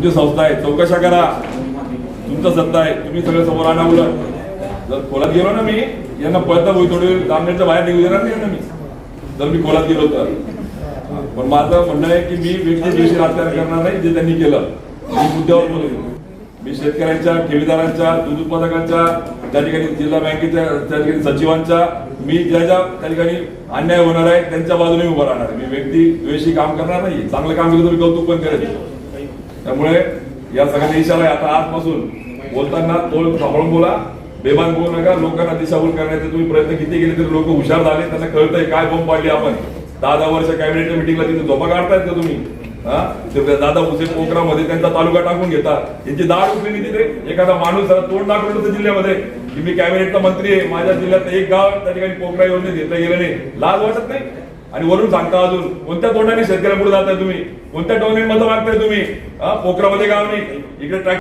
तुमची संस्था आहे चौकशा करा. तुमचा सत्ता आहे तुम्ही सगळं समोर आणा उलट. जर खोलात गेलो ना मी यांना पळता होई थोडी जामनेरच्या बाहेर निघू देणार नाही ना मी. जर मी खोलात गेलो तर. पण माझं म्हणणं आहे की मी व्यक्तीविषयी राजकारण करणार नाही जे त्यांनी केलं. मी मुद्द्यावर बोलतो मी शेतकऱ्यांच्या ठेवीदारांच्या दूध उत्पादकांच्या त्या ठिकाणी जिल्हा बँकेच्या त्या ठिकाणी सचिवांच्या मी ज्या ज्या त्या ठिकाणी अन्याय होणार आहे त्यांच्या बाजूने उभं राहणार आहे. मी व्यक्ती द्वेषी काम करणार नाही चांगलं काम केलं तर मी कौतुक पण करेल त्यामुळे या सगळ्यांना इशारा आहे. आता आजपासून बोलताना तोल सांभाळून बोला. बेमान बोलू नका. लोकांना दिशाभूल करण्याचे तुम्ही प्रयत्न किती केले तरी लोक हुशार झाले. त्यांना कळतंय काय बोंब पाडली आपण. दहा दहा वर्ष कॅबिनेटच्या मिटिंगला तिथे झोपा काढतायत का तुम्ही? हा? दादा हुसेन पोखरामध्ये त्यांचा तालुका टाकून घेता. यांची दाढ उठली नाही तिथे. एखादा माणूस तोंड दाखवलं होतं जिल्ह्यामध्ये. की मी कॅबिनेटचा मंत्री आहे. माझ्या जिल्ह्यात एक गाव त्या ठिकाणी पोखरा योजनेत घेतलं गेलं नाही. लाज वाटत नाही? आणि वरून सांगता अजून कोणत्या तोंडाने शेतकऱ्यापुढे जाताय तुम्ही? कोणत्या डोनेटमध्ये मागताय तुम्ही? हा पोखरामध्ये गाव नाही. इकडे ट्रॅक